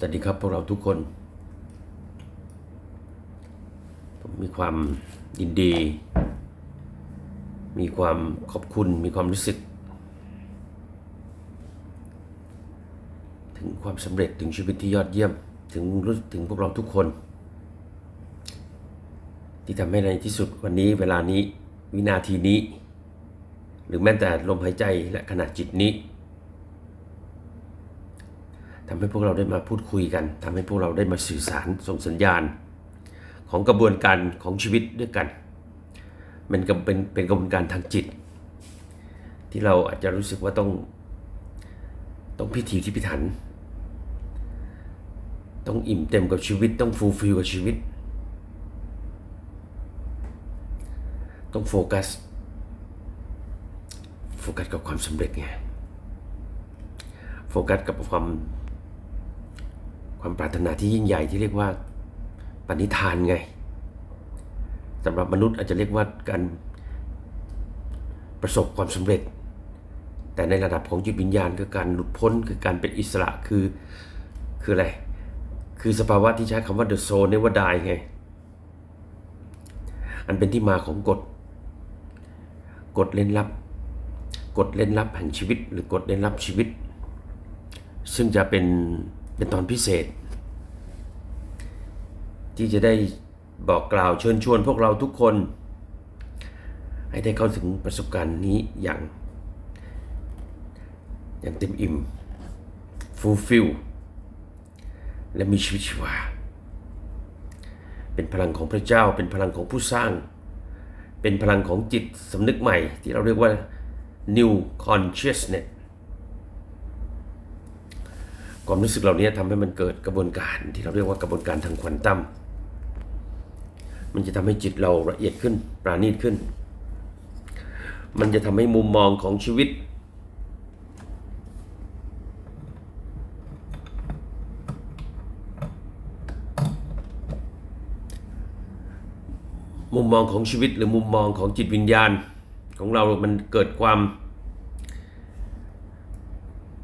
สวัสดีครับพวกเราทุกคน ผมมีความยินดี มีความขอบคุณ มีความรู้สึก ถึงความสำเร็จถึงชีวิตที่ยอดเยี่ยม ถึงรู้ถึงพวกเราทุกคน ที่ทำให้ในที่สุดวันนี้เวลานี้วินาทีนี้ หรือแม้แต่ลมหายใจและขณะจิตนี้ ทำให้พวกเราได้มาพูดคุยกันทำให้พวกเราได้มาสื่อสารส่งสัญญาณ ของกระบวนการของชีวิตด้วยกัน มันเป็นเป็นกระบวนการทางจิต ที่เราอาจจะรู้สึกว่าต้องต้องพิถีที่พิถัน ต้องอิ่มเต็มกับชีวิต ต้องฟูลฟิลกับชีวิต ต้องโฟกัส โฟกัสกับความสำเร็จไง โฟกัสกับความ ความปรารถนาที่ยิ่งใหญ่ที่เรียกว่าปณิธานไงสำหรับมนุษย์อาจจะเรียกว่าการประสบความสำเร็จ แต่ในระดับของจิตวิญญาณคือการหลุดพ้นคือการเป็นอิสระคือคืออะไร คือสภาวะที่ใช้คำว่า the soul never die ไง อันเป็นที่มาของกฎ กฎเล่นลับ กฎเล่นลับแห่งชีวิต หรือกฎเล่นลับชีวิต ซึ่งจะเป็น เป็นตอนพิเศษ ที่จะได้บอกกล่าวเชิญชวนพวกเราทุกคน ให้ได้เข้าถึงประสบการณ์นี้อย่าง อย่างเต็มอิ่ม fulfill และมีชีวิตชีวา เป็นพลังของพระเจ้าเป็นพลังของผู้สร้าง เป็นพลังของจิตสำนึกใหม่ที่เราเรียกว่า new consciousness ความรู้สึกเหล่านี้ทำให้มันเกิดกระบวนการที่เราเรียกว่ากระบวนการทางควอนตัมมันจะทำให้จิตเราละเอียดขึ้นปราณีตขึ้น มันจะทำให้มุมมองของชีวิต มุมมองของชีวิตหรือมุมมองของจิตวิญญาณ ของเรา มันเกิดความ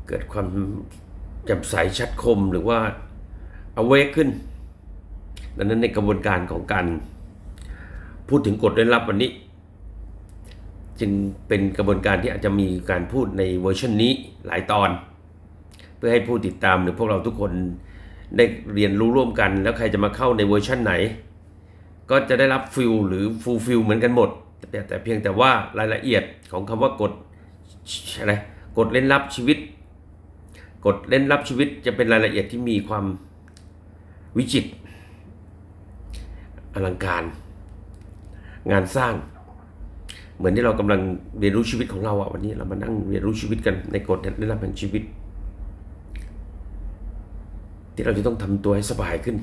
เกิดความ แจ่มใสชัดคมหรือว่า awake ขึ้น ดังนั้นในกระบวนการของการพูดถึงกฎได้รับวันนี้ จึงเป็นกระบวนการที่อาจจะมีการพูดในเวอร์ชันนี้หลายตอน เพื่อให้ผู้ติดตามหรือพวกเราทุกคนได้เรียนรู้ร่วมกัน แล้วใครจะมาเข้าในเวอร์ชันไหน ก็จะได้รับฟิลหรือฟูลฟิลเหมือนกันหมด แต่เพียงแต่ว่ารายละเอียดของคำว่ากฎอะไรกฎเล่นลับชีวิต กฎเล่นลับชีวิตจะเป็นรายละเอียดที่มีความวิจิตรอลังการ งานสร้าง เหมือนที่เรากำลังเรียนรู้ชีวิตของเราอะวันนี้เรามานั่งเรียนรู้ชีวิตกันในกฎเล่นลับแห่งชีวิต ที่เราจะต้องทำตัวให้สบายขึ้น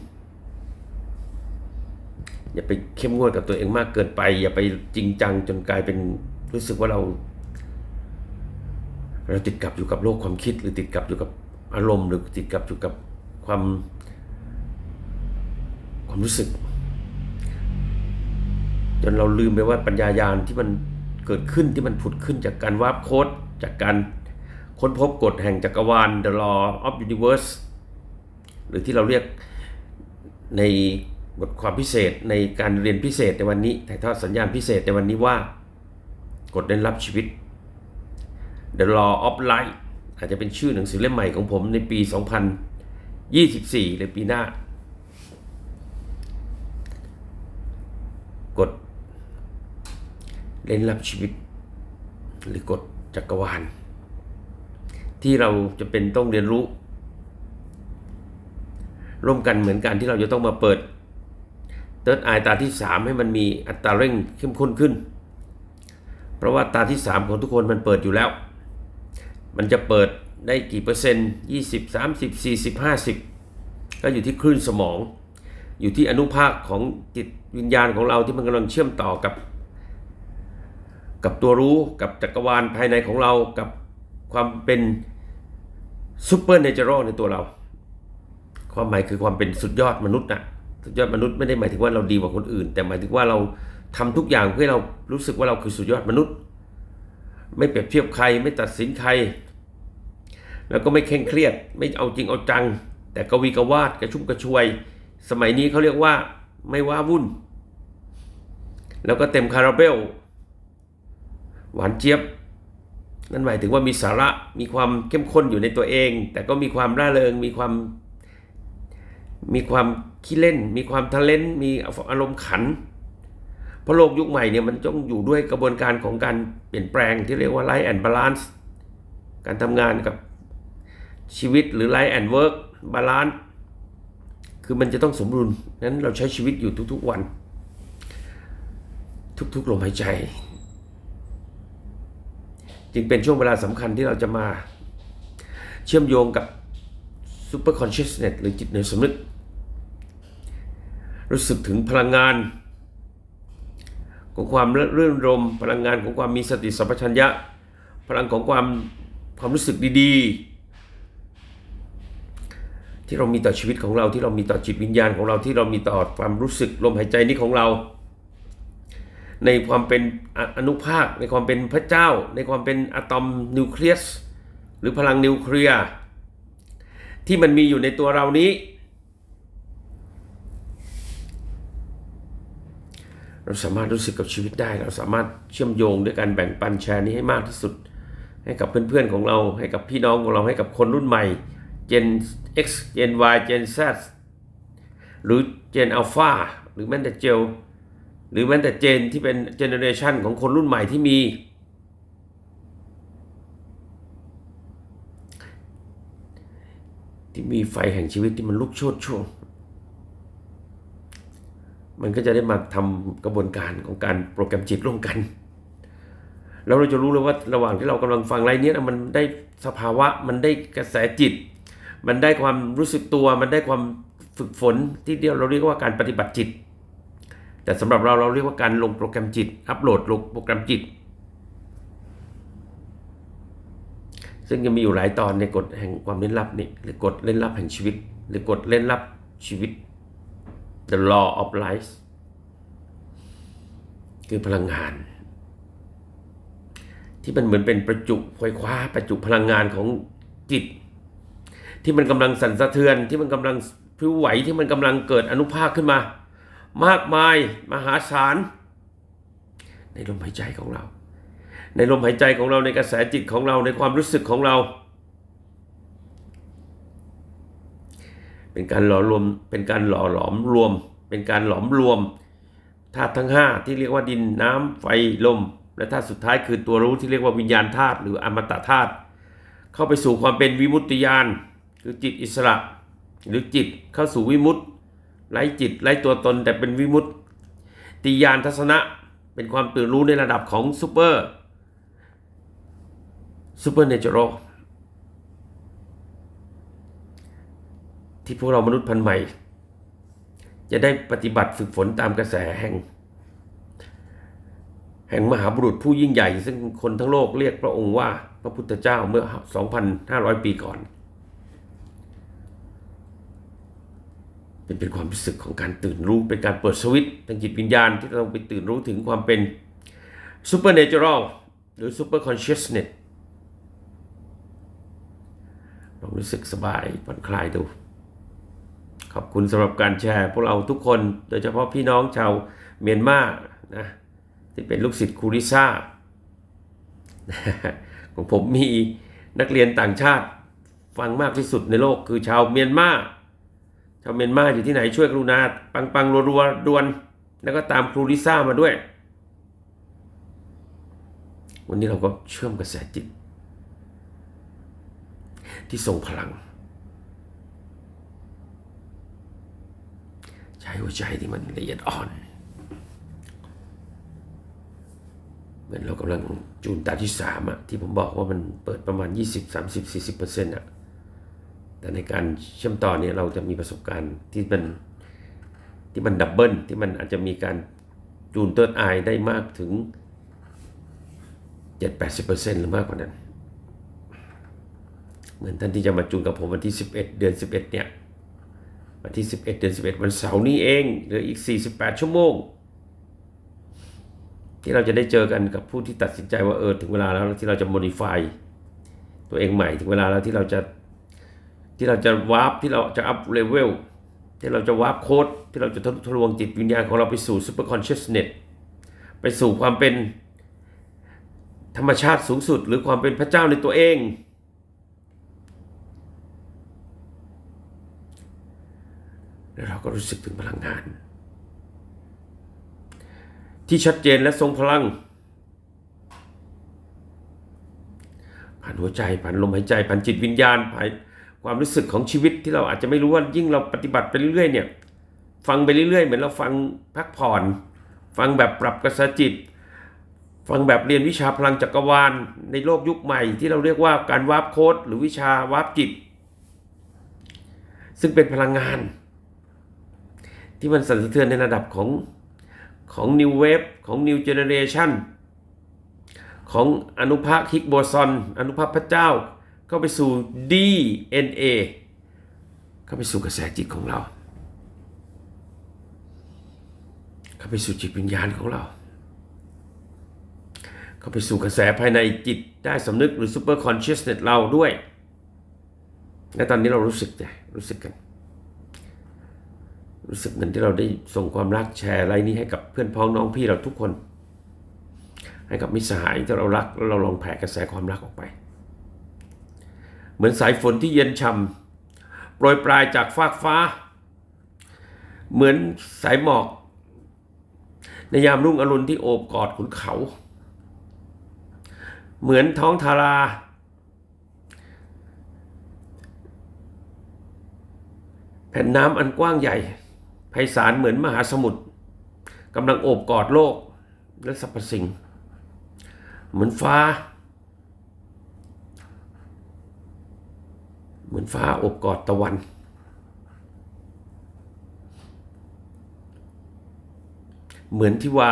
อย่าไปเข้มงวดกับตัวเองมากเกินไป อย่าไปจริงจังจนกลายเป็นรู้สึกว่าเรา เราติดกับอยู่กับโลกความคิด หรือติดกับอยู่กับอารมณ์ หรือติดกับอยู่กับความความรู้สึก จนเราลืมไปว่าปัญญายาณที่มันเกิดขึ้นที่มันผุดขึ้นจากการวาร์ปโค้ดจากการค้นพบกฎแห่งจักรวาล the law of universe หรือที่เราเรียกในบทความพิเศษในการเรียนพิเศษในวันนี้ถ่ายทอดสัญญาณพิเศษในวันนี้ว่ากฎได้รับชีวิต The Law of Life อาจจะเป็นชื่อหนังสือเล่มใหม่ของผมในปี 2024หรือปีหน้า กฎเล่นลับชีวิต หรือกฎจักรวาล ที่เราจะเป็นต้องเรียนรู้ ร่วมกันเหมือนกันที่เราจะต้องมาเปิดเติร์ดไอตาที่ 3 ให้มันมีอัตราเร่งเข้มข้นขึ้น เพราะว่าตาที่ 3 ของทุกคนมันเปิดอยู่แล้ว มันจะเปิดได้กี่เปอร์เซ็นต์20 30 40 50 ก็อยู่ที่คลื่นสมอง อยู่ที่อนุภาคของจิตวิญญาณของเราที่มันกำลังเชื่อมต่อกับ กับตัวรู้กับจักรวาลภายในของเรากับความเป็นซูเปอร์เนเจอรัลในตัวเรา ความหมายคือความเป็นสุดยอดมนุษย์นะสุดยอดมนุษย์ไม่ได้หมายถึงว่าเราดีกว่าคนอื่น แต่หมายถึงว่าเราทำทุกอย่างเพื่อเรารู้สึกว่าเราคือสุดยอดมนุษย์ ไม่เปรียบเทียบใครไม่ตัดสินใคร แล้วก็ไม่เคร่งเครียด ไม่เอาจริงเอาจัง แต่กวีกวาดกระชุ่มกระชวย สมัยนี้เขาเรียกว่าไม่ว้าวุ่น แล้วก็เต็มคาราเบล หวานเจี๊ยบ นั่นหมายถึงว่ามีสาระมีความเข้มข้นอยู่ในตัวเอง แต่ก็มีความร่าเริงมีความมีความขี้เล่น มีความทะเลนมีอารมณ์ขัน ราะโลกยุคใหม่เนี่ยมันต้องอยู่ด้วยกระบวนการของการเปลี่ยนแปลงที่เรียกว่าไลฟ์แอนด์บาลานซ์การทำงานกับชีวิตหรือไลฟ์แอนด์เวิร์กบาลานซ์คือมันจะต้องสมดุลนั้นเราใช้ชีวิตอยู่ทุกๆวัน ทุกๆลมหายใจ จึงเป็นช่วงเวลาสำคัญที่เราจะมาเชื่อมโยงกับ Super Consciousness หรือจิตเหนือสำนึก รู้สึกถึงพลังงาน ของความรื่นรม พลังงานของความมีสติสัมปชัญญะ พลังของความความรู้สึกดีๆ ที่เรามีต่อชีวิตของเราที่เรามีต่อจิตวิญญาณของเราที่เรามีต่อความรู้สึกลมหายใจนี้ของเรา ในความเป็นอนุภาค ในความเป็นพระเจ้า ในความเป็นอะตอมนิวเคลียสหรือพลังนิวเคลียร์ที่มันมีอยู่ในตัวเรานี้ เราสามารถรู้สึกกับชีวิตได้ เราสามารถเชื่อมโยงด้วยการแบ่งปันแชร์นี้ให้มากที่สุด ให้กับเพื่อนๆของเรา ให้กับพี่น้องของเราให้กับคนรุ่นใหม่ Gen X Gen Y Gen Z หรือ Gen Alpha หรือแม้แต่เจลหรือแม้แต่เจนที่เป็นเจเนอเรชันของคนรุ่นใหม่ที่มีที่มีไฟแห่งชีวิตที่มันลุกโชนช่วง มันก็จะได้มาทำกระบวนการของการโปรแกรมจิตร่วมกัน แล้วเราจะรู้เลยว่าระหว่างที่เรากำลังฟังไรเนี้ยมันได้สภาวะมันได้กระแสจิต มันได้ความรู้สึกตัว มันได้ความฝึกฝนที่เดียวเราเรียกว่าการปฏิบัติจิต แต่สำหรับเราเราเรียกว่าการลงโปรแกรมจิต อัปโหลดลงโปรแกรมจิต ซึ่งจะมีอยู่หลายตอนในกฎแห่งความเล่นลับนี่หรือกฎเล่นลับแห่งชีวิต หรือกฎเล่นลับชีวิต the law of life คือพลังงาน ที่มันเหมือนเป็นประจุไฟคว้าประจุพลังงานของจิต ที่มันกำลังสั่นสะเทือนที่มันกำลังพลิ้วไหวที่มันกำลังเกิดอนุภาคขึ้นมา มากมายมหาศาลในลมหายใจของเรา ในลมหายใจของเราในกระแสจิตของเราในความรู้สึกของเรา เป็นการหล่อรวม เป็นการหล่อหลอมรวม เป็นการหลอมรวมธาตุทั้ง 5 ที่เรียกว่าดินน้ำไฟลม และธาตุสุดท้ายคือตัวรู้ที่เรียกว่าวิญญาณธาตุหรืออมตะธาตุเข้าไปสู่ความเป็นวิมุตติญาณคือจิตอิสระ หรือจิตเข้าสู่วิมุตติไร้จิตไร้ตัวตนแต่เป็นวิมุตติญาณทัศนะ เป็นความตื่นรู้ในระดับของซูเปอร์ซูเปอร์เนเจอรัล ที่พวกเรามนุษย์พันธุ์ใหม่ จะได้ปฏิบัติฝึกฝนตามกระแสแห่ง แห่งมหาบุรุษผู้ยิ่งใหญ่ ซึ่งคนทั้งโลกเรียกพระองค์ว่าพระพุทธเจ้าเมื่อ 2,500 ปีก่อน เป็นเป็นความรู้สึกของการตื่นรู้เป็นการเปิดสวิตทางจิตวิญญาณที่เราไปตื่นรู้ถึงความเป็น supernatural หรือ super consciousness ลองรู้สึกสบายผ่อนคลายดู ขอบคุณสำหรับการแชร์พวกเราทุกคน โดยเฉพาะพี่น้องชาวเมียนมานะที่เป็นลูกศิษย์ครูริซ่าของผมมีนักเรียนต่างชาติฟังมากที่สุดในโลกคือชาวเมียนมาชาวเมียนมาอยู่ที่ไหนช่วยกรุณาปังปังรัวๆดวน แล้วก็ตามครูริซ่ามาด้วย วันนี้เราก็เชื่อมกระแสจิต ที่ทรงพลัง ใช้หัวใจที่มันละเอียดอ่อน เหมือนเรากำลังจูนตาที่สามอะที่ผมบอกว่ามันเปิดประมาณ 20 30 40เปอร์เซ็นต์อะแต่ในการเชื่อมต่อเนี่ยเราจะมีประสบการณ์ที่มันที่มันดับเบิลที่มันอาจจะมีการจูนเติร์ดไอได้มากถึง 7-80%หรือมากกว่านั้น เหมือนท่านที่จะมาจูนกับผมวันที่ 11 เดือน 11 เนี่ย วันที่ 11 เดือน 11 วันเสาร์นี้เองเหลืออีก 48 ชั่วโมง ที่เราจะได้เจอกันกับผู้ที่ตัดสินใจว่าเออถึงเวลาแล้วที่เราจะ modify ตัวเองใหม่ถึงเวลาแล้วที่เราจะที่เราจะวาร์ปที่เราจะอัพเลเวลที่เราจะวาร์ปโค้ดที่เราจะทะลวงจิตวิญญาณของเราไปสู่ super consciousness ไปสู่ความเป็นธรรมชาติสูงสุด หรือความเป็นพระเจ้าในตัวเอง แล้วเราก็รู้สึกถึงพลังงาน ที่ชัดเจนและทรงพลัง ผ่านหัวใจผ่านลมหายใจผ่านจิตวิญญาณผ่านความรู้สึกของชีวิตที่เราอาจจะไม่รู้ว่ายิ่งเราปฏิบัติไปเรื่อยๆเนี่ยฟังไปเรื่อยๆ เหมือนเราฟังพักผ่อน ฟังแบบปรับกระแสจิต ฟังแบบเรียนวิชาพลังจักรวาล ในโลกยุคใหม่ที่เราเรียกว่าการวาร์ปโค้ดหรือวิชาวาร์ปจิต ซึ่งเป็นพลังงาน ที่มันสั่นสะเทือนในระดับของของ New Wave ของ New Generation ของอนุภาคฮิกโบซอนอนุภาคพระเจ้าเข้าไปสู่ DNA เข้าไปสู่กระแสจิตของเรา เข้าไปสู่จิตวิญญาณของเรา เข้าไปสู่กระแสภายในจิตได้สำนึกหรือ super consciousness เราด้วย และตอนนี้เรารู้สึกใจรู้สึกกัน รู้สึกเหมือนที่เราได้ส่งความรักแชร์อะไรนี้ให้กับเพื่อนพ้องน้องพี่เราทุกคน ให้กับมิตรสหายที่เรารักแล้วเราลองแผ่กระแสความรักออกไป เหมือนสายฝนที่เย็นช่ำโปรยปลายจากฟากฟ้า เหมือนสายหมอก ในยามรุ่งอรุณที่โอบกอดขุนเขา เหมือนท้องทาราแผ่นน้ำอันกว้างใหญ่ ไพศาลเหมือนมหาสมุทรกำลังโอบกอดโลก และสรรพสิ่ง เหมือนฟ้า เหมือนฟ้าโอบกอดตะวัน เหมือนที่ว่า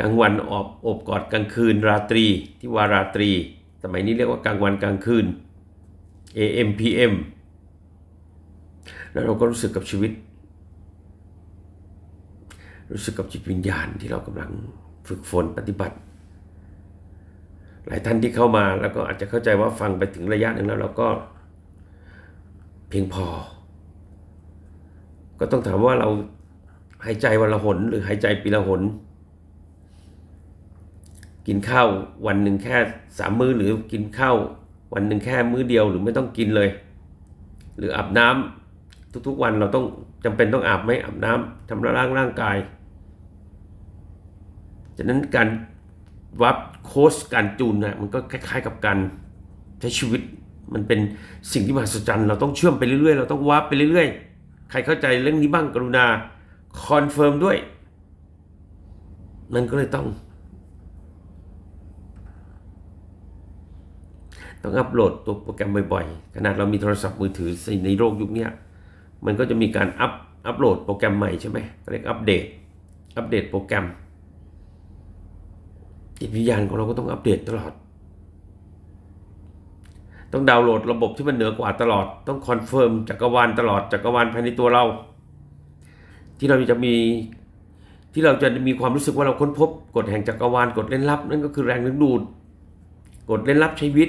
กลางวันออบอบกอดกลางคืนราตรี ที่ว่าราตรี สมัยนี้เรียกว่ากลางวันกลางคืน AM PM แล้วเราก็รู้สึกกับชีวิต รู้สึกกับจิตวิญญาณที่เรากำลังฝึกฝนปฏิบัติ หลายท่านที่เข้ามาแล้วก็อาจจะเข้าใจว่าฟังไปถึงระยะหนึ่งแล้วเราก็เพียงพอ ก็ต้องถามว่าเราหายใจวันละหนหรือหายใจปีละหน กินข้าววันหนึ่งแค่สามมื้อหรือกินข้าววันหนึ่งแค่มื้อเดียวหรือไม่ต้องกินเลย หรืออาบน้ำทุกๆวันเราต้องจำเป็นต้องอาบไหมอาบน้ำทำระล้างร่างกาย ฉะนั้นการวัดโค้ชการจูนนะมันก็คล้าย ๆ กับการใช้ชีวิตมันเป็นสิ่งที่มหัศจรรย์เราต้องเชื่อมไปเรื่อยๆ เราต้องวับไปเรื่อยๆ ใครเข้าใจเรื่องนี้บ้างกรุณาคอนเฟิร์มด้วยมันก็เลยต้อง ต้องอัปโหลดตัวโปรแกรมบ่อยๆ ขนาดเรามีโทรศัพท์มือถือในโลกยุคนี้มันก็จะมีการอัปอัปโหลดโปรแกรมใหม่ใช่ไหมเรียกอัปเดต อัปเดตโปรแกรม จิตวิญญาณของเราก็ต้องอัปเดตตลอด ต้องดาวน์โหลดระบบที่มันเหนือกว่าตลอด ต้องคอนเฟิร์มจักรวาลตลอดจักรวาลภายในตัวเรา ที่เราจะมีที่เราจะมีความรู้สึกว่าเราค้นพบกฎแห่งจักรวาลกฎเล่นลับ นั่นก็คือแรงดึงดูดกฎเล่นลับชีวิต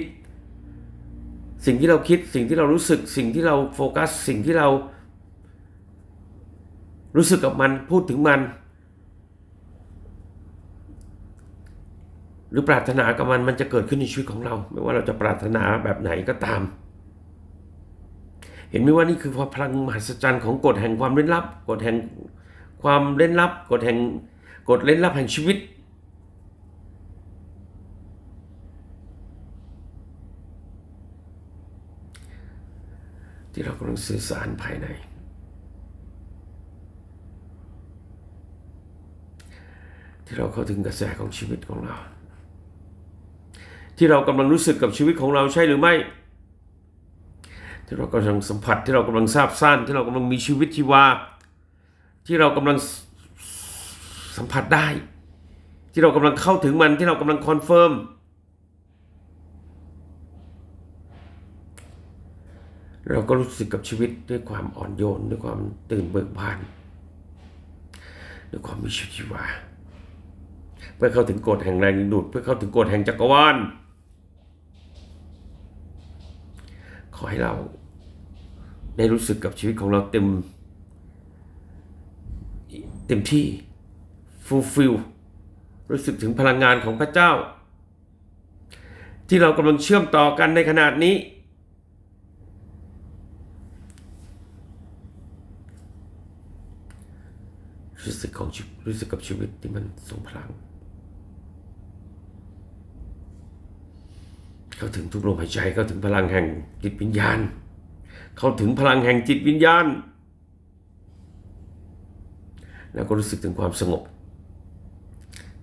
สิ่งที่เราคิดสิ่งที่เรารู้สึก สิ่งที่เราโฟกัส สิ่งที่เรา รู้สึกกับมันพูดถึงมัน หรือปรารถนากับมันมันจะเกิดขึ้นในชีวิตของเรา ไม่ว่าเราจะปรารถนาแบบไหนก็ตาม เห็นไหมว่านี่คือพลังมหัศจรรย์ของกฎแห่งความเล่นลับกฎแห่งความเล่นลับกฎแห่งกฎเล่นลับแห่งชีวิต ที่เรากำลังสื่อสารภายในที่เราเข้าถึงกระแสของชีวิตของเรา ที่เรากำลังรู้สึกกับชีวิตของเราใช่หรือไม่ ที่เรากำลังสัมผัสที่เรากำลังทราบซ่านที่เรากำลังมีชีวิตชีวา ที่เรากำลังสัมผัสได้ ที่เรากำลังเข้าถึงมันที่เรากำลังคอนเฟิร์มเราก็รู้สึกกับชีวิตด้วยความอ่อนโยนด้วยความตื่นเบิกบานด้วยความมีชีวิตชีวาเพื่อเข้าถึงกฎแห่งแรงดึงดูดเพื่อเข้าถึงกฎแห่งจักรวาล ขอให้เรา ได้รู้สึกกับชีวิตของเราเต็ม เต็มที่ fulfill รู้สึกถึงพลังงานของพระเจ้า ที่เรากำลังเชื่อมต่อกันในขนาดนี้ รู้สึกของรู้สึกกับชีวิตที่มันทรงพลัง เข้าถึงทุกลมหายใจเข้าถึงพลังแห่งจิตวิญญาณ เข้าถึงพลังแห่งจิตวิญญาณ แล้วก็รู้สึกถึงความสงบ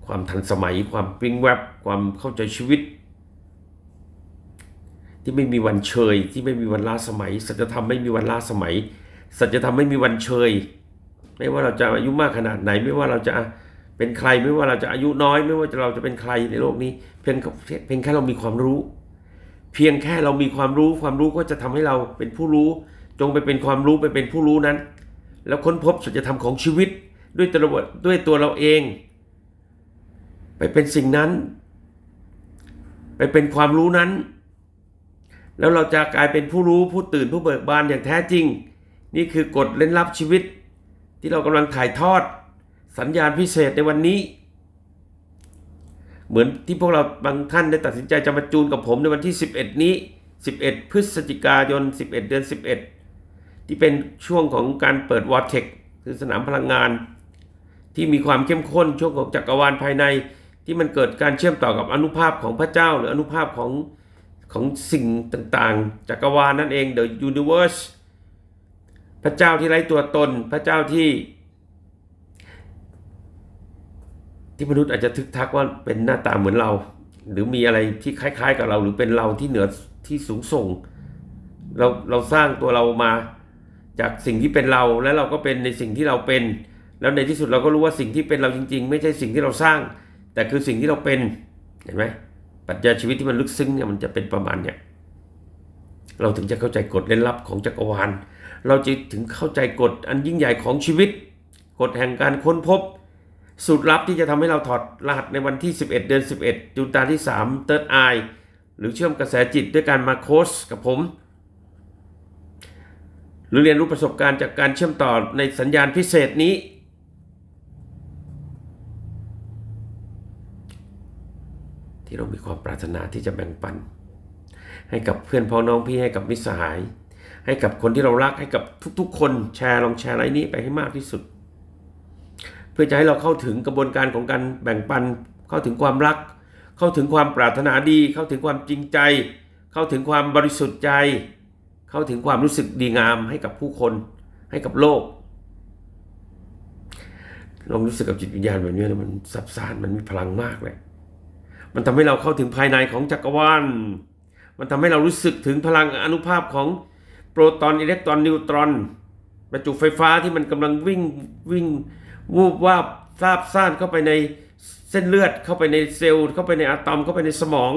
ความทันสมัย ความปริ้งแวบ ความเข้าใจชีวิต ที่ไม่มีวันเชย ที่ไม่มีวันล้าสมัย สัจธรรมไม่มีวันล้าสมัย สัจธรรมไม่มีวันเชย ไม่ว่าเราจะอายุมากขนาดไหน ไม่ว่าเราจะเป็นใครไม่ว่าเราจะอายุน้อย ไม่ว่าเราจะเป็นใครในโลกนี้ เพียงเพียงแค่เรามีความรู้ เพียงแค่เรามีความรู้ความรู้ก็จะทำให้เราเป็นผู้รู้ จงไปเป็นความรู้ไปเป็นผู้รู้นั้น แล้วค้นพบสัจธรรมของชีวิตด้วยตัวเราด้วยตัวเราเอง ไปเป็นสิ่งนั้น ไปเป็นความรู้นั้น แล้วเราจะกลายเป็นผู้รู้ผู้ตื่นผู้เบิกบานอย่างแท้จริง นี่คือกฎเล่นลับชีวิต ที่เรากำลังถ่ายทอด สัญญาณพิเศษในวันนี้ เหมือนที่พวกเราบางท่านได้ตัดสินใจจะมาจูนกับผมในวันที่ 11 นี้ 11 พฤศจิกายน 11 เดือน 11 ที่เป็นช่วงของการเปิดวอร์เทกคือสนามพลังงาน ที่มีความเข้มข้นช่วงของจักรวาลภายใน ที่มันเกิดการเชื่อมต่อกับอนุภาพของพระเจ้า หรืออนุภาพของของสิ่งต่างๆ จักรวาลนั่นเอง the universe พระเจ้าที่ไร้ตัวตน พระเจ้าที่ ที่มนุษย์อาจจะทึกทักว่าเป็นหน้าตาเหมือนเรา หรือมีอะไรที่คล้าย ๆ กับเรา หรือเป็นเราที่เหนือที่สูงส่ง เราเราสร้างตัวเรามาจากสิ่งที่เป็นเราแล้วเราก็เป็นในสิ่งที่เราเป็น แล้วในที่สุดเราก็รู้ว่าสิ่งที่เป็นเราจริง ๆ ไม่ใช่สิ่งที่เราสร้าง แต่คือสิ่งที่เราเป็นเห็นไหมปรัชญาชีวิตที่มันลึกซึ้งเนี่ยมันจะเป็นประมาณเนี่ยเราถึงจะเข้าใจกฎเล่นลับของจักรวาลเราจะถึงเข้าใจกฎอันยิ่งใหญ่ของชีวิตกฎแห่งการค้นพบ สูตรลับที่จะทำให้เราถอดรหัสในวันที่ 11 เดือน 11 จูนตาที่3 Third Eye หรือเชื่อมกระแสจิตด้วยการมาโค้ชกับผม หรือเรียนรู้ประสบการณ์จากการเชื่อมต่อในสัญญาณพิเศษนี้ ที่เรามีความปรารถนาที่จะแบ่งปัน ให้กับเพื่อนพ้องน้องพี่ให้กับมิตรสหาย ให้กับคนที่เรารักให้กับทุกๆ คนแชร์ลองแชร์อะไรนี้ไปให้มากที่สุด เพื่อจะให้เราเข้าถึงกระบวนการของการแบ่งปัน เข้าถึงความรัก เข้าถึงความปรารถนาดี เข้าถึงความจริงใจ เข้าถึงความบริสุทธิ์ใจ เข้าถึงความรู้สึกดีงามให้กับผู้คน ให้กับโลกลองรู้สึกกับจิตวิญญาณแบบนี้นะมันซับซ้อนมันมีพลังมากเลย มันทำให้เราเข้าถึงภายในของจักรวาล มันทำให้เรารู้สึกถึงพลังอนุภาพของโปรตอนอิเล็กตรอนนิวตรอน ประจุไฟฟ้าที่มันกำลังวิ่งวิ่ง วูบวาบซาบซ่านเข้าไปในเส้นเลือดเข้าไปในเซลล์ เข้าไปในอะตอมเข้าไปในสมอง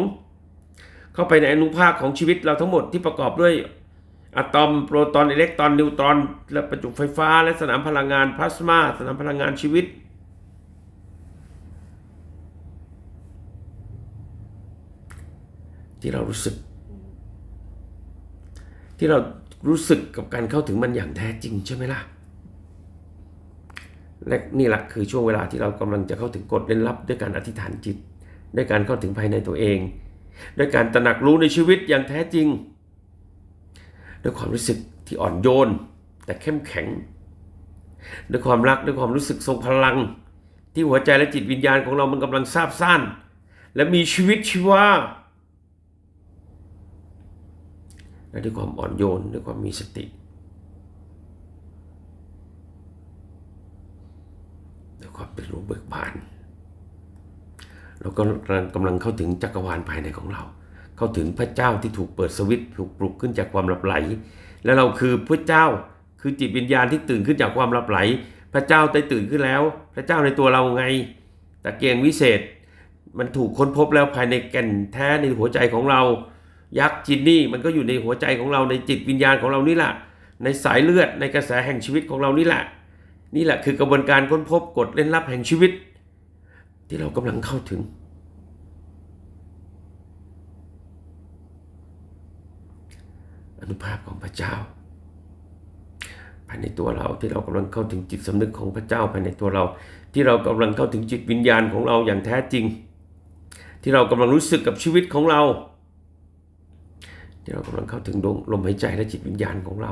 เข้าไปในอนุภาคของชีวิตเราทั้งหมดที่ประกอบด้วยอะตอมโปรตอนอิเล็กตรอนนิวตรอนและประจุไฟฟ้า และสนามพลังงานพลาสมาสนามพลังงานชีวิต ที่เรารู้สึก ที่เรารู้สึกกับการเข้าถึงมันอย่างแท้จริงใช่ไหมล่ะ และนี่แหละคือช่วงเวลาที่เรากำลังจะเข้าถึงกฎเล่นลับด้วยการอธิษฐานจิต ด้วยการเข้าถึงภายในตัวเอง ด้วยการตระหนักรู้ในชีวิตอย่างแท้จริง ด้วยความรู้สึกที่อ่อนโยน แต่เข้มแข็ง ด้วยความรักด้วยความรู้สึกทรงพลัง ที่หัวใจและจิตวิญญาณของเรามันกำลังซาบซ่านและมีชีวิตชีวาและด้วยความอ่อนโยนด้วยความมีสติ ด้วย ความเป็นรู้เบิกบานเราก็กำลังเข้าถึงจักรวาลภายในของเรา เข้าถึงพระเจ้าที่ถูกเปิดสวิตช์ถูกปลุกขึ้นจากความหลับไหล และเราคือพระเจ้าคือจิตวิญญาณที่ตื่นขึ้นจากความหลับไหล พระเจ้าได้ตื่นขึ้นแล้ว พระเจ้าในตัวเราไงตะเกียงวิเศษ มันถูกค้นพบแล้วภายในแก่นแท้ในหัวใจของเรา ยักษ์จินนี่มันก็อยู่ในหัวใจของเราในจิตวิญญาณของเรานี่แหละในสายเลือดในกระแสแห่งชีวิตของเรานี่แหละ นี่แหละคือกระบวนการค้นพบกฎเล่นลับแห่งชีวิต ที่เรากำลังเข้าถึง อนุภาพของพระเจ้า ภายในตัวเราที่เรากำลังเข้าถึงจิตสำนึกของพระเจ้าภายในตัวเรา ที่เรากำลังเข้าถึงจิตวิญญาณของเราอย่างแท้จริง ที่เรากำลังรู้สึกกับชีวิตของเราที่เรากำลังเข้าถึงดวงลมหายใจและจิตวิญญาณของเรา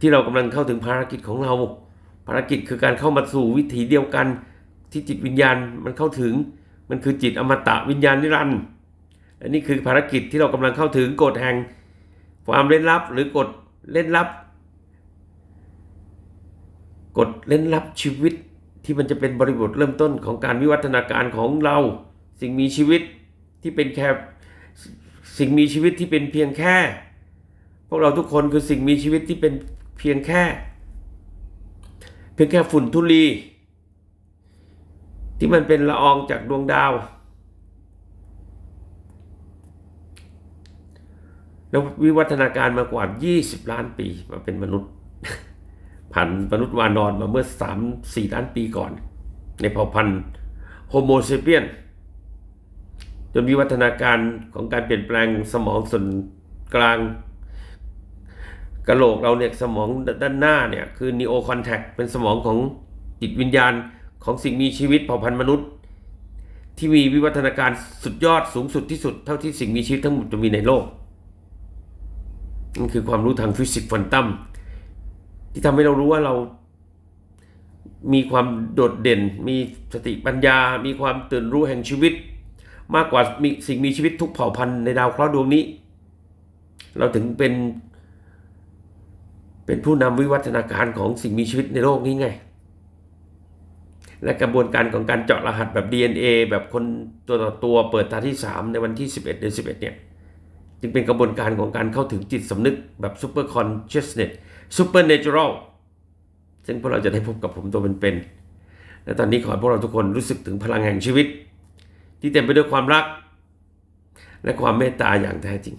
ที่เรากำลังเข้าถึงภารกิจของเรา ภารกิจคือการเข้ามาสู่วิถีเดียวกัน ที่จิตวิญญาณมันเข้าถึง มันคือจิตอมตะวิญญาณนิรันดร์และนี่คือภารกิจที่เรากำลังเข้าถึงกฎแห่ง ความเล่นลับหรือกฎเล่นลับกฎเล่นลับชีวิตที่มันจะเป็นบริบทเริ่มต้นของการวิวัฒนาการของเรา สิ่งมีชีวิตที่เป็นแค่สิ่งมีชีวิตที่เป็นเพียงแค่ พวกเราทุกคนคือสิ่งมีชีวิตที่เป็นเพียงแค่ พียงแค่ฝุ่นทุลี ที่มันเป็นละอองจากดวงดาว แล้ววิวัฒนาการมากว่า 20 ล้านปีมาเป็นมนุษย์ผ่านมนุษย์วานอนมาเมื่อ 3-4 ล้านปีก่อน ในเผ่าพันธุ์โฮโมเซเปียนจนวิวัฒนาการของการเปลี่ยนแปลงสมองส่วนกลาง กระโหลกเราเนี่ยสมองด้านหน้าเนี่ยคือนีโอคอนแทคเป็นสมองของจิตวิญญาณของสิ่งมีชีวิตเผ่าพันธุ์มนุษย์ ที่มีวิวัฒนาการสุดยอดสูงสุดที่สุด เท่าที่สิ่งมีชีวิตทั้งหมดจะมีในโลกนั่นคือความรู้ทางฟิสิกส์ควอนตัมที่ทำให้เรารู้ว่าเรามีความโดดเด่น มีสติปัญญา มีความตื่นรู้แห่งชีวิต มากกว่ามีสิ่งมีชีวิตทุกเผ่าพันธุ์ในดาวเคราะห์ดวงนี้ เราถึงเป็น เป็นผู้นำวิวัฒนาการของสิ่งมีชีวิตในโลกนี้ไง และกระบวนการของการเจาะรหัสแบบ DNA แบบคนตัวต่อตัวเปิดตาที่ 3 ในวันที่ 11เดือน11 เนี่ย จึงเป็นกระบวนการของการเข้าถึงจิตสำนึกแบบ super consciousness supernatural ซึ่งพวกเราจะได้พบกับผมตัวเป็นๆและตอนนี้ขอให้พวกเราทุกคนรู้สึกถึงพลังแห่งชีวิต ที่เต็มไปด้วยความรัก และความเมตตาอย่างแท้จริง